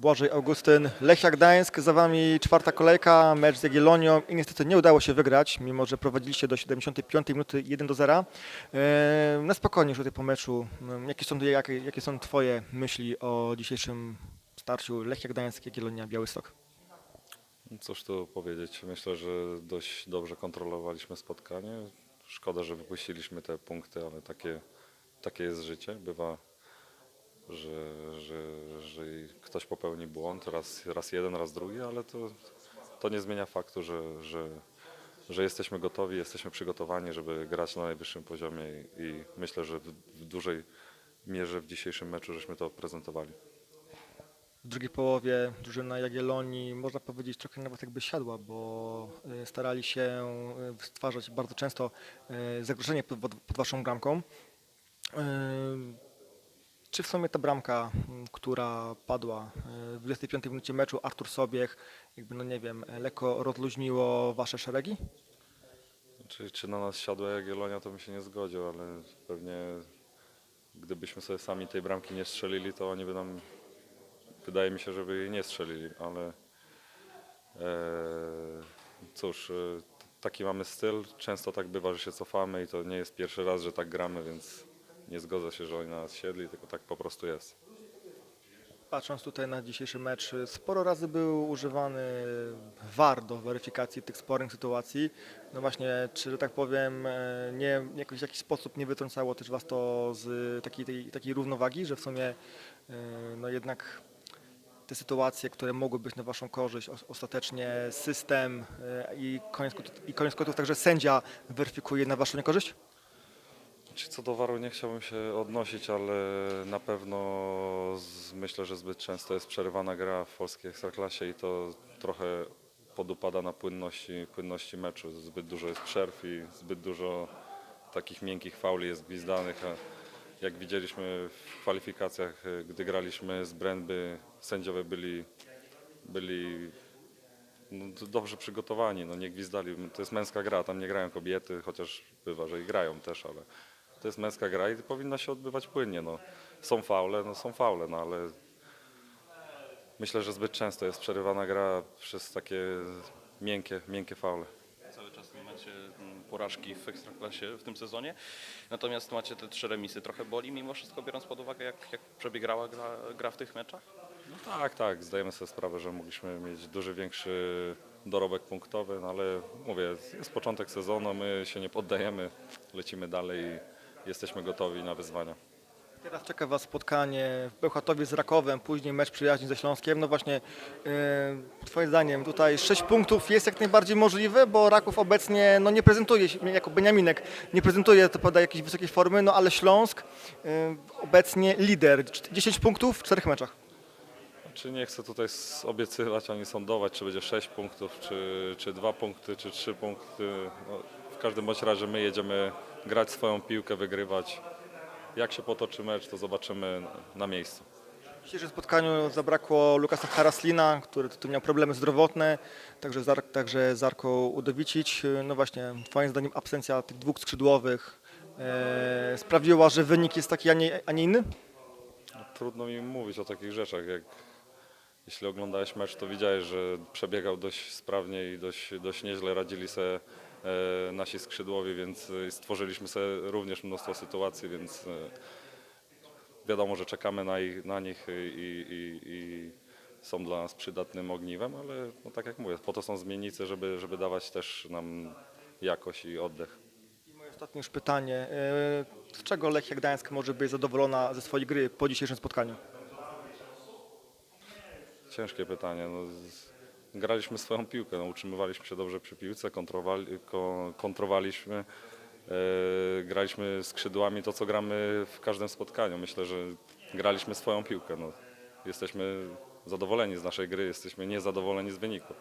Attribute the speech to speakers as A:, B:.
A: Błażej Augustyn, Lechia Gdańsk, za Wami czwarta kolejka, mecz z Jagiellonią i niestety nie udało się wygrać, mimo że prowadziliście do 75 minuty 1 do 0. E, Na spokojnie już tutaj po meczu, m, jakie są, jakie, jakie są Twoje myśli o dzisiejszym starciu Lechia Gdańsk, Jagiellonia, Białystok?
B: No Cóż tu powiedzieć, myślę, że dość dobrze kontrolowaliśmy spotkanie. Szkoda, że wypuściliśmy te punkty, ale takie, takie jest życie. Bywa, że, że, że ktoś popełni błąd, raz, raz jeden, raz drugi, ale to, to nie zmienia faktu, że, że, że jesteśmy gotowi, jesteśmy przygotowani, żeby grać na najwyższym poziomie i, myślę, że w, w dużej mierze w dzisiejszym meczu żeśmy to prezentowali.
A: W drugiej połowie drużyna Jagiellonii, można powiedzieć, trochę nawet jakby siadła, bo e, starali się e, stwarzać bardzo często e, zagrożenie pod, pod Waszą bramką. Czy w sumie ta bramka, m, która padła e, w 25 minucie meczu, Artur Sobiech, jakby no nie wiem, lekko rozluźniło Wasze szeregi?
B: Czy, czy na nas siadła Jagiellonia, to bym się nie zgodził, ale pewnie gdybyśmy sobie sami tej bramki nie strzelili, to oni by nam, wydaje mi się, żeby jej nie strzelili, ale e, cóż, e, taki mamy styl, często tak bywa, że się cofamy i to nie jest pierwszy raz, że tak gramy, więc nie zgodzę się, że oni na nas siedli, tylko tak po prostu jest.
A: Patrząc tutaj na dzisiejszy mecz, sporo razy był używany VAR do weryfikacji tych spornych sytuacji. No właśnie, czy że tak powiem, e, nie, jakoś w jakiś sposób nie wytrącało też Was to z takiej, tej, takiej równowagi, że w sumie e, no jednak te sytuacje, które mogły być na Waszą korzyść, os- ostatecznie system e, i koniec, i koniec końców także sędzia weryfikuje na Waszą niekorzyść?
B: Co do waru nie chciałbym się odnosić, ale na pewno z, myślę, że zbyt często jest przerywana gra w polskiej ekstraklasie i to trochę podupada na płynności, płynności meczu. Zbyt dużo jest przerw i zbyt dużo takich miękkich fauli jest gwizdanych, a jak widzieliśmy w kwalifikacjach, gdy graliśmy z Brędby, sędziowie byli, byli no, dobrze przygotowani, no nie gwizdali. To jest męska gra, tam nie grają kobiety, chociaż bywa, że i grają też, ale to jest męska gra i powinna się odbywać płynnie. No. Są faule, no są faule, no ale myślę, że zbyt często jest przerywana gra przez takie miękkie, miękkie faule.
C: Cały czas nie macie mm, porażki w Ekstraklasie w tym sezonie, natomiast macie te trzy remisy. Trochę boli mimo wszystko, biorąc pod uwagę jak, jak przebiegała gra, gra w tych meczach?
B: No tak, tak, zdajemy sobie sprawę, że mogliśmy mieć duży, większy dorobek punktowy, no ale mówię, jest początek sezonu, my się nie poddajemy, lecimy dalej jesteśmy gotowi na wyzwania.
A: Teraz czeka Was spotkanie w Bełchatowie z Rakowem, później mecz przyjaźni ze Śląskiem. No właśnie, yy, Twoim zdaniem tutaj 6 punktów jest jak najbardziej możliwe, bo Raków obecnie no, nie prezentuje się, jako Beniaminek, nie prezentuje to poda jakiejś wysokiej formy, no ale Śląsk yy, obecnie lider, 10 punktów w 4 meczach.
B: Czy nie chcę tutaj obiecywać ani sądować, czy będzie 6 punktów, czy, czy 2 punkty, czy 3 punkty. No, w każdym bądź razie my jedziemy grać swoją piłkę, wygrywać. Jak się potoczy mecz, to zobaczymy na miejscu.
A: W dzisiejszym spotkaniu zabrakło Lukasa Haraslina, który tu miał problemy zdrowotne, także, Zar, także Zarko Udowicić. No właśnie, Twoim zdaniem absencja tych dwóch skrzydłowych e, sprawiła, że wynik jest taki, a nie, a nie inny?
B: No, trudno mi mówić o takich rzeczach. Jak, jeśli oglądałeś mecz, to widziałeś, że przebiegał dość sprawnie i dość, dość nieźle radzili sobie nasi skrzydłowi, więc e, stworzyliśmy sobie również mnóstwo sytuacji, więc e, wiadomo, że czekamy na, ich, na nich i, i, i są dla nas przydatnym ogniwem, ale no, tak jak mówię, po to są zmiennicy, żeby, żeby dawać też nam jakość i oddech.
A: I moje ostatnie już pytanie. e, Z czego Lechia Gdańsk może być zadowolona ze swojej gry po dzisiejszym spotkaniu?
B: Ciężkie pytanie. No, z- graliśmy swoją piłkę, no, utrzymywaliśmy się dobrze przy piłce, kontrowali, ko, kontrowaliśmy, e, graliśmy skrzydłami to, co gramy w każdym spotkaniu. Myślę, że graliśmy swoją piłkę. No. Jesteśmy zadowoleni z naszej gry, jesteśmy niezadowoleni z wyniku.